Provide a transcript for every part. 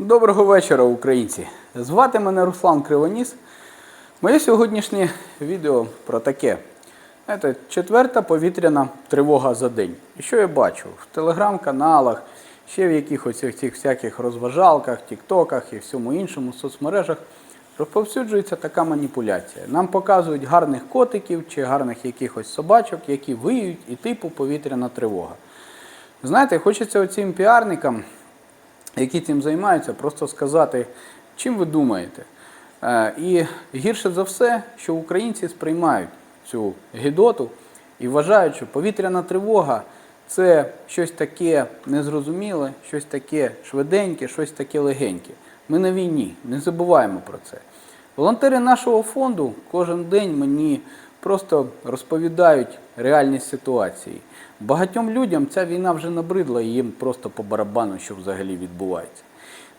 Доброго вечора, українці! Звати мене Руслан Кривоніс. Моє сьогоднішнє відео про таке. Знаєте, четверта повітряна тривога за день. І що я бачу? В телеграм-каналах, ще в якихось цих всяких розважалках, тіктоках і всьому іншому соцмережах розповсюджується така маніпуляція. Нам показують гарних котиків чи гарних якихось собачок, які виють і типу повітряна тривога. Знаєте, хочеться оцим піарникам які цим займаються, просто сказати, чим ви думаєте. Е, І гірше за все, що українці сприймають цю гідоту і вважають, що повітряна тривога це щось таке незрозуміле, щось таке швиденьке, щось таке легеньке. Ми на війні, не забуваємо про це. Волонтери нашого фонду кожен день мені просто розповідають реальність ситуації. Багатьом людям ця війна вже набридла і їм просто по барабану, що взагалі відбувається.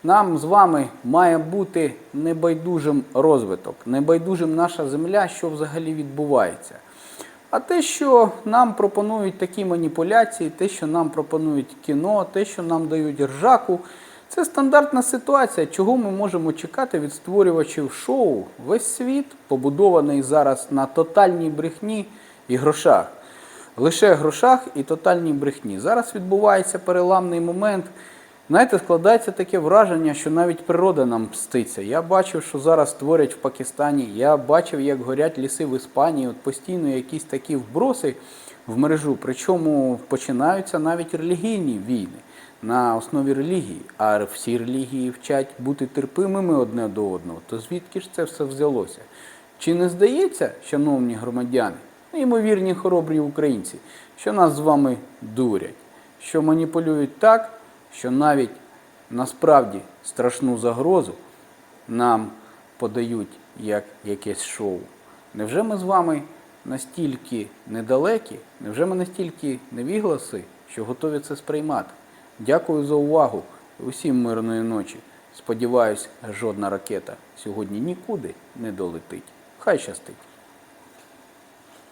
Нам з вами має бути небайдужим розвиток, небайдужим наша земля, що взагалі відбувається. А те, що нам пропонують такі маніпуляції, те, що нам пропонують кіно, те, що нам дають ржаку, це стандартна ситуація, чого ми можемо чекати від створювачів шоу. Весь світ побудований зараз на тотальній брехні і грошах. Лише грошах і тотальній брехні. Зараз відбувається переламний момент. Знаєте, складається таке враження, що навіть природа нам мститься. Я бачив, що зараз творять в Пакистані. Я бачив, як горять ліси в Іспанії. От постійно якісь такі вброси в мережу. Причому починаються навіть релігійні війни на основі релігії. А всі релігії вчать бути терпимими одне до одного. То звідки ж це все взялося? Чи не здається, шановні громадяни, ну, ймовірні хоробрі українці, що нас з вами дурять, що маніпулюють так, що навіть насправді страшну загрозу нам подають як якесь шоу. Невже ми з вами настільки недалекі, невже ми настільки невігласи, що готові це сприймати? Дякую за увагу. Усім мирної ночі. Сподіваюсь, жодна ракета сьогодні нікуди не долетить. Хай щастить.